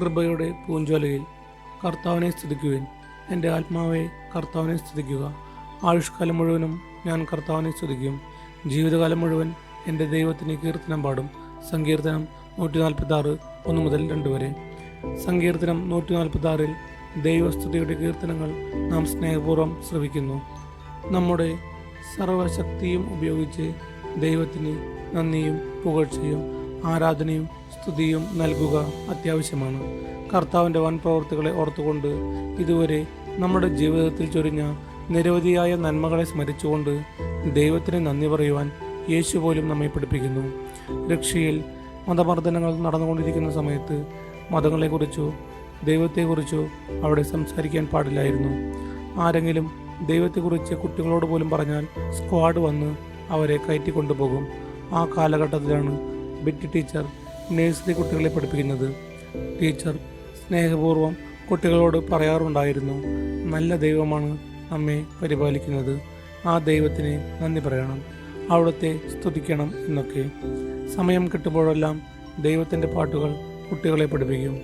കൃപയുടെ പൂഞ്ചോലയിൽ കർത്താവിനെ സ്തുതിക്കുവിൻ. എന്റെ ആത്മാവെ കർത്താവിനെ സ്തുതിക്കുക. ആയുഷ്കാലം മുഴുവനും ഞാൻ കർത്താവിനെ സ്തുതിക്കും. ജീവിതകാലം മുഴുവൻ എന്റെ ദൈവത്തിന് കീർത്തനം പാടും. സങ്കീർത്തനം നൂറ്റി നാൽപ്പത്തി ആറ് ഒന്ന് മുതൽ രണ്ട് വരെ. സങ്കീർത്തനം നൂറ്റി നാൽപ്പത്തി ആറിൽ ദൈവസ്തുതിയുടെ കീർത്തനങ്ങൾ നാം സ്നേഹപൂർവം ശ്രവിക്കുന്നു. നമ്മുടെ സർവശക്തിയും ഉപയോഗിച്ച് ദൈവത്തിന് നന്ദിയും പുകഴ്ചയും ആരാധനയും സ്തുതിയും നൽകുക അത്യാവശ്യമാണ്. കർത്താവിന്റെ വൻ പ്രവൃത്തികളെ ഓർത്തുകൊണ്ട് ഇതുവരെ നമ്മുടെ ജീവിതത്തിൽ ചൊരിഞ്ഞ നിരവധിയായ നന്മകളെ സ്മരിച്ചുകൊണ്ട് ദൈവത്തിന് നന്ദി പറയുവാൻ യേശു പോലും നമ്മെ പഠിപ്പിക്കുന്നു. രക്ഷയിൽ മതമർദ്ദനങ്ങൾ നടന്നുകൊണ്ടിരിക്കുന്ന സമയത്ത് മതങ്ങളെക്കുറിച്ചോ ദൈവത്തെക്കുറിച്ചോ അവിടെ സംസാരിക്കാൻ പാടില്ലായിരുന്നു. ആരെങ്കിലും ദൈവത്തെക്കുറിച്ച് കുട്ടികളോട് പോലും പറഞ്ഞാൽ സ്ക്വാഡ് വന്ന് അവരെ കയറ്റിക്കൊണ്ടുപോകും. ആ കാലഘട്ടത്തിലാണ് ബെറ്റി ടീച്ചർ നഴ്സറി കുട്ടികളെ പഠിപ്പിക്കുന്നത്. ടീച്ചർ സ്നേഹപൂർവം കുട്ടികളോട് പറയാറുണ്ടായിരുന്നു നല്ല ദൈവമാണ് നമ്മെ പരിപാലിക്കുന്നത്. ആ ദൈവത്തിന് നന്ദി പറയണം. അവിടുത്തെ സ്തുതിക്കണം എന്നൊക്കെ. സമയം കിട്ടുമ്പോഴെല്ലാം ദൈവത്തിന്റെ പാട്ടുകൾ കുട്ടികളെ പഠിപ്പിക്കും.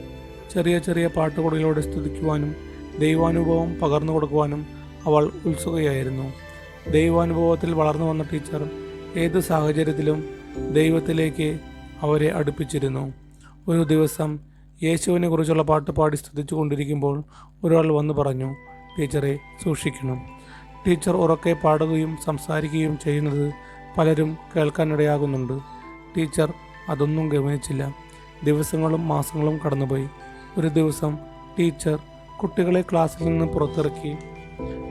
ചെറിയ ചെറിയ പാട്ടുകളിലൂടെ സ്തുതിക്കുവാനും ദൈവാനുഭവം പകർന്നു കൊടുക്കുവാനും അവൾ ഉത്സുകയായിരുന്നു. ദൈവാനുഭവത്തിൽ വളർന്നു വന്ന ടീച്ചർ ഏത് സാഹചര്യത്തിലും ദൈവത്തിലേക്ക് അവരെ അടുപ്പിച്ചിരുന്നു. ഒരു ദിവസം യേശുവിനെ കുറിച്ചുള്ള പാട്ട് പാടി സ്തുതിച്ചു കൊണ്ടിരിക്കുമ്പോൾ ഒരാൾ വന്നു പറഞ്ഞു ടീച്ചറെ സൂക്ഷിക്കണം. ടീച്ചർ ഉറക്കെ പാടുകയും സംസാരിക്കുകയും ചെയ്യുന്നത് പലരും കേൾക്കാനിടയാകുന്നുണ്ട്. ടീച്ചർ അതൊന്നും ഗമനിച്ചില്ല. ദിവസങ്ങളും മാസങ്ങളും കടന്നുപോയി. ഒരു ദിവസം ടീച്ചർ കുട്ടികളെ ക്ലാസ്സിൽ നിന്ന് പുറത്തിറക്കി.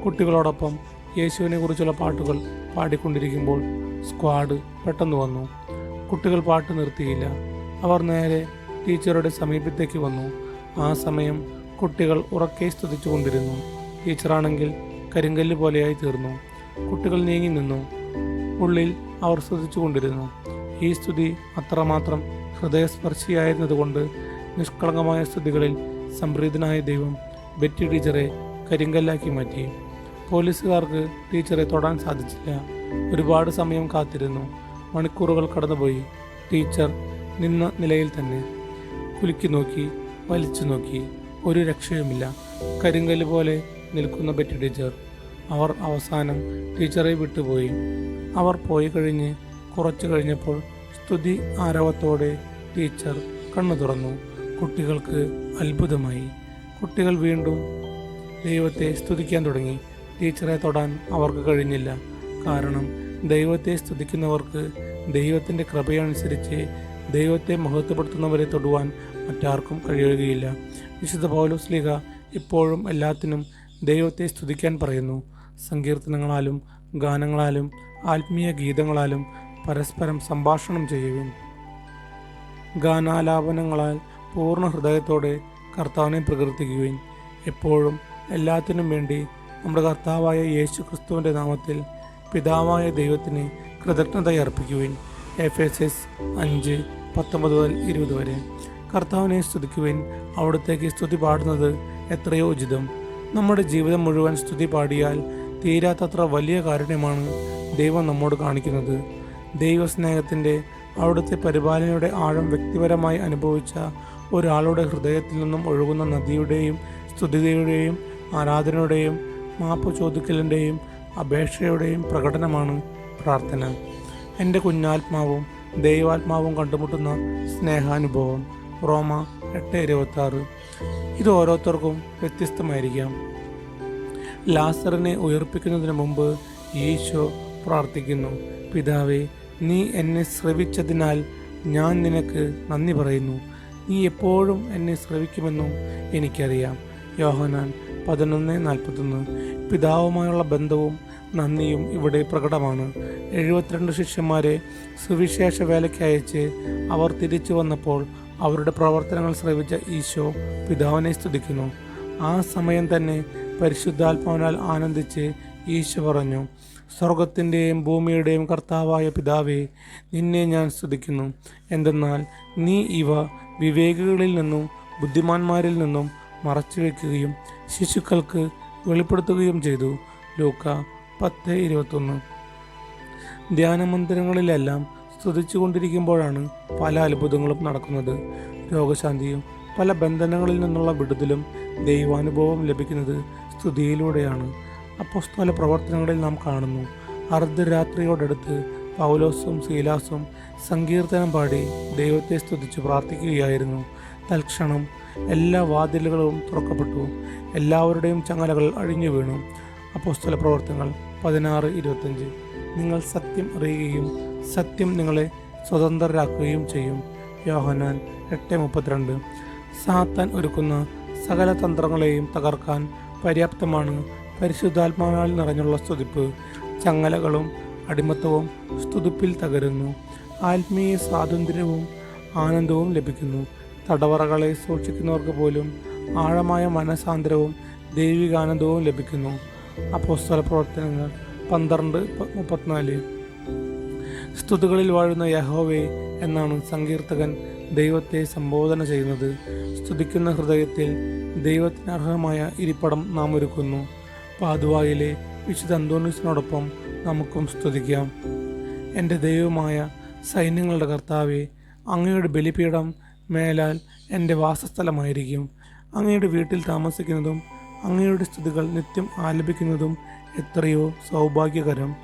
കുട്ടികളോടൊപ്പം യേശുവിനെ കുറിച്ചുള്ള പാട്ടുകൾ പാടിക്കൊണ്ടിരിക്കുമ്പോൾ സ്ക്വാഡ് പെട്ടെന്ന് വന്നു. കുട്ടികൾ പാട്ട് നിർത്തിയില്ല. അവർ നേരെ ടീച്ചറുടെ സമീപത്തേക്ക് വന്നു. ആ സമയം കുട്ടികൾ ഉറക്കെ സ്തുതിച്ചുകൊണ്ടിരുന്നു. ടീച്ചറാണെങ്കിൽ കരിങ്കല്ല് പോലെയായി തീർന്നു. കുട്ടികൾ നീങ്ങി നിന്നു. ഉള്ളിൽ അവർ സ്തുതിച്ചുകൊണ്ടിരുന്നു. ഈ സ്തുതി അത്രമാത്രം ഹൃദയസ്പർശിയായിരുന്നതുകൊണ്ട് നിഷ്കളങ്കമായ സ്തുതികളിൽ സംപ്രീതനായ ദൈവം ബെറ്റി ടീച്ചറെ കരിങ്കല്ലാക്കി മാറ്റി. പോലീസുകാർക്ക് ടീച്ചറെ തൊടാൻ സാധിച്ചില്ല. ഒരുപാട് സമയം കാത്തിരുന്നു. മണിക്കൂറുകൾ കടന്നുപോയി. ടീച്ചർ നിന്ന നിലയിൽ തന്നെ കുലുക്കി നോക്കി വലിച്ചു നോക്കി. ഒരു രക്ഷയുമില്ല. കരിങ്കല്ല് പോലെ നിൽക്കുന്ന പറ്റി ടീച്ചർ. അവർ അവസാനം ടീച്ചറെ വിട്ടുപോയി. അവർ പോയി കഴിഞ്ഞ് കുറച്ചു കഴിഞ്ഞപ്പോൾ സ്തുതി ആരവത്തോടെ ടീച്ചർ കണ്ണു തുറന്നു. കുട്ടികൾക്ക് അത്ഭുതമായി. കുട്ടികൾ വീണ്ടും ദൈവത്തെ സ്തുതിക്കാൻ തുടങ്ങി. ടീച്ചറെ തൊടാൻ അവർക്ക് കഴിഞ്ഞില്ല. കാരണം ദൈവത്തെ സ്തുതിക്കുന്നവർക്ക് ദൈവത്തിന്റെ കൃപയനുസരിച്ച് ദൈവത്തെ മഹത്വപ്പെടുത്തുന്നവരെ തൊടുവാൻ മറ്റാർക്കും കഴിയുകയില്ല. വിശുദ്ധ പൗലോസ് ലീഗ ഇപ്പോഴും എല്ലാത്തിനും ദൈവത്തെ സ്തുതിക്കാൻ പറയുന്നു. സങ്കീർത്തനങ്ങളാലും ഗാനങ്ങളാലും ആത്മീയ ഗീതങ്ങളാലും പരസ്പരം സംഭാഷണം ചെയ്യുവിൻ. ഗാനാലാപനങ്ങളാൽ പൂർണ ഹൃദയത്തോടെ കർത്താവിനെ പ്രകീർത്തിക്കുവിൻ. എപ്പോഴും എല്ലാത്തിനും വേണ്ടി നമ്മുടെ കർത്താവായ യേശു ക്രിസ്തുവിന്റെ നാമത്തിൽ പിതാവായ ദൈവത്തിന് കൃതജ്ഞത അർപ്പിക്കുവിൻ. എഫ് എസ് എസ് അഞ്ച് പത്തൊമ്പത് മുതൽ ഇരുപത് വരെ. കർത്താവിനെ സ്തുതിക്കുവിൻ. അവിടത്തേക്ക് സ്തുതി പാടുന്നത് എത്രയോ ഉചിതം. നമ്മുടെ ജീവിതം മുഴുവൻ സ്തുതി പാടിയാൽ തീരാത്തത്ര വലിയ കാരുണ്യമാണ് ദൈവം നമ്മോട് കാണിക്കുന്നത്. ദൈവസ്നേഹത്തിന്റെ അവിടുത്തെ പരിപാലനയുടെ ആഴം വ്യക്തിപരമായി അനുഭവിച്ച ഒരാളുടെ ഹൃദയത്തിൽ നിന്നും ഒഴുകുന്ന നദിയുടെയും സ്തുതിയുടെയും ആരാധനയുടെയും മാപ്പ് ചോദിക്കലിന്റെയും അപേക്ഷയുടെയും പ്രകടനമാണ് പ്രാർത്ഥന. എന്റെ കുഞ്ഞാത്മാവും ദൈവാത്മാവും കണ്ടുമുട്ടുന്ന സ്നേഹാനുഭവം. റോമ എട്ട് ഇരുപത്തി ആറ് ഇത് ഓരോരുത്തർക്കും വ്യത്യസ്തമായിരിക്കാം. ലാസറിനെ ഉയർപ്പിക്കുന്നതിന് മുമ്പ് ഈശോ പ്രാർത്ഥിക്കുന്നു. പിതാവേ നീ എന്നെ ശ്രവിച്ചതിനാൽ ഞാൻ നിനക്ക് നന്ദി പറയുന്നു. നീ എപ്പോഴും എന്നെ ശ്രവിക്കുമെന്നും എനിക്കറിയാം. യോഹനാൻ പതിനൊന്ന് നാൽപ്പത്തൊന്ന്. പിതാവുമായുള്ള ബന്ധവും നന്ദിയും ഇവിടെ പ്രകടമാണ്. എഴുപത്തിരണ്ട് ശിഷ്യന്മാരെ സുവിശേഷ വേലയ്ക്ക് അയച്ച് അവർ തിരിച്ചു വന്നപ്പോൾ അവരുടെ പ്രവർത്തനങ്ങൾ ശ്രവിച്ച ഈശോ പിതാവിനെ സ്തുതിക്കുന്നു. ആ സമയം തന്നെ പരിശുദ്ധാത്മാവിനാൽ ആനന്ദിച്ച് ഈശോ പറഞ്ഞു സ്വർഗത്തിന്റെയും ഭൂമിയുടെയും കർത്താവായ പിതാവേ നിന്നെ ഞാൻ സ്തുതിക്കുന്നു. എന്തെന്നാൽ നീ ഇവ വിവേകികളിൽ നിന്നും ബുദ്ധിമാന്മാരിൽ നിന്നും മറച്ചു വയ്ക്കുകയും ശിശുക്കൾക്ക് വെളിപ്പെടുത്തുകയും ചെയ്തു. ലൂക്ക പത്ത് ഇരുപത്തൊന്ന്. ധ്യാനമന്ദിരങ്ങളിലെല്ലാം സ്തുതിച്ചുകൊണ്ടിരിക്കുമ്പോഴാണ് പല അത്ഭുതങ്ങളും നടക്കുന്നത്. രോഗശാന്തിയും പല ബന്ധനങ്ങളിൽ നിന്നുള്ള വിടുതലും ദൈവാനുഭവം ലഭിക്കുന്നത് സ്തുതിയിലൂടെയാണ്. അപ്പോസ്തല പ്രവർത്തനങ്ങളിൽ നാം കാണുന്നു. അർദ്ധരാത്രിയോടടുത്ത് പൗലോസും ശീലാസും സങ്കീർത്തനം പാടി ദൈവത്തെ സ്തുതിച്ച് പ്രാർത്ഥിക്കുകയായിരുന്നു. തൽക്ഷണം എല്ലാ വാതിലുകളും തുറക്കപ്പെട്ടു. എല്ലാവരുടെയും ചങ്ങലകൾ അഴിഞ്ഞു വീണു. അപ്പോസ്തല പ്രവർത്തനങ്ങൾ പതിനാറ് ഇരുപത്തഞ്ച് നിങ്ങൾ സത്യം അറിയുകയും സത്യം നിങ്ങളെ സ്വതന്ത്രരാക്കുകയും ചെയ്യും. യോഹനാൻ എട്ട് മുപ്പത്തിരണ്ട്. സാത്താൻ ഒരുക്കുന്ന സകല തന്ത്രങ്ങളെയും തകർക്കാൻ പര്യാപ്തമാണ്. പരിശുദ്ധാത്മാവിനാൽ നിറഞ്ഞുള്ള സ്തുതിപ്പ്. ചങ്ങലകളും അടിമത്തവും സ്തുതിപ്പിൽ തകരുന്നു. ആത്മീയ സ്വാതന്ത്ര്യവും ആനന്ദവും ലഭിക്കുന്നു. തടവറകളെ സൂക്ഷിക്കുന്നവർക്ക് പോലും ആഴമായ മനസാന്തരവും ദൈവികാനന്ദവും ലഭിക്കുന്നു. അപ്പോസ്തല പ്രവർത്തനങ്ങൾ പന്ത്രണ്ട് മുപ്പത്തിനാല്. സ്തുതികളിൽ വാഴുന്ന യഹോവേ എന്നാണ് സങ്കീർത്തകൻ ദൈവത്തെ സംബോധന ചെയ്യുന്നത്. സ്തുതിക്കുന്ന ഹൃദയത്തിൽ ദൈവത്തിന് അർഹമായ ഇരിപ്പടം നാം ഒരുക്കുന്നു. പാതുവായിലെ വിശുദ്ധ അന്തോണിസിനോടൊപ്പം നമുക്കും സ്തുതിക്കാം. എന്റെ ദൈവമായ സൈന്യങ്ങളുടെ കർത്താവെ അങ്ങയുടെ ബലിപീഠം മേലാൽ എന്റെ വാസസ്ഥലമായിരിക്കും. അങ്ങയുടെ വീട്ടിൽ താമസിക്കുന്നതും അങ്ങയുടെ സ്തുതികൾ നിത്യം ആലപിക്കുന്നതും എത്രയോ സൗഭാഗ്യകരം.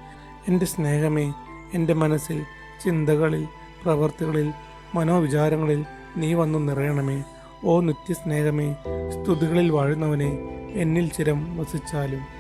എന്റെ സ്നേഹമേ എന്റെ മനസ്സിൽ ചിന്തകളിൽ പ്രവർത്തികളിൽ മനോവിചാരങ്ങളിൽ നീ വന്നു നിറയണമേ. ഓ നിത്യസ്നേഹമേ സ്തുതികളിൽ വാഴുന്നവനെ എന്നിൽ ചിരം വസിച്ചാലും.